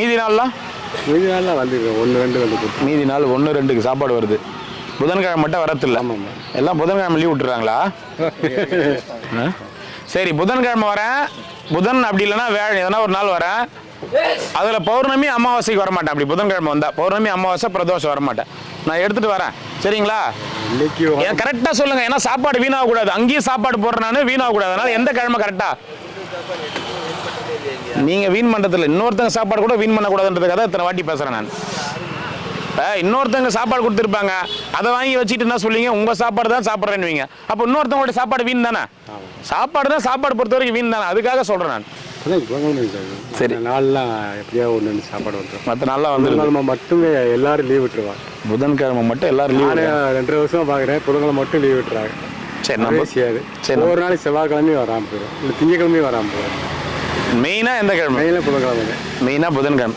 மீதி நாள்லாம் மீதி நாளில் வந்துருக்கேன் ஒன்று ரெண்டு வந்து மீதி நாள் ஒன்று ரெண்டுக்கு சாப்பாடு வருது. புதன்கிழமை மட்டும் வரத்தில்ல. எல்லாம் புதன்கிழமை லீவ் விட்டுறாங்களா? சரி புதன்கிழமை வரேன். புதன் அப்படி இல்லைன்னா வேற எதனா ஒரு நாள் வரேன். அதில் பௌர்ணமி அமாவாசைக்கு வரமாட்டேன். அப்படி புதன்கிழமை வந்தா. பௌர்ணமி அமாவாசை பிரதோஷம் வரமாட்டேன். நான் எடுத்துட்டு வரேன். சரிங்களா? கரெக்டாக சொல்லுங்க. ஏன்னா சாப்பாடு வீணாக கூடாது அங்கேயும் சாப்பாடு போடுறேன் நான் வீணாக கூடாது அதனால எந்த கிழமை கரெக்டா நீங்க வீண் பண்றதில்ல. இன்னொருத்தங்க சாப்பாடு கூட வீண் பண்ணக்கூடாதுன்றதுக்காக தான் இத்தனை வாட்டி பேசுறேன் நான். இப்போ இன்னொருத்தங்க சாப்பாடு கொடுத்துருப்பாங்க. அதை வாங்கி வச்சுட்டு என்ன சொல்லுவீங்க? உங்க சாப்பாடு தான் சாப்பிட்றேன்னுவீங்க. அப்போ இன்னொருத்தவங்களோட சாப்பாடு வீண் தானே? சாப்பாடு தான் சாப்பாடு பொறுத்த வரைக்கும் வீண் தானே? அதுக்காக சொல்றேன் நான். சார். நாள்லாம் எப்படியா ஒன்று ரெண்டு சாப்பாடு வந்துடும் மற்ற நாளாக புதன்கிழமை மட்டுமே எல்லாரும் லீவ் விட்டுருவாங்க. புதன்கிழமை மட்டும் எல்லாரும் லீவ் நான் ரெண்டரை வருஷமா பார்க்குறேன். புதன்கிழமை மட்டும் லீவ் விட்டுறாங்க. சரி நம்ம செய்யாது சரி, ஒரு நாளைக்கு செவ்வாய்க்கிழமையும் வராமல் போயிடும். இல்லை திங்கக்கிழமையும் வராமல் போயிடும். மெயினாக எந்த கிழமை? மெயினாக புதன்கிழமை. மெயினாக புதன்கிழமை.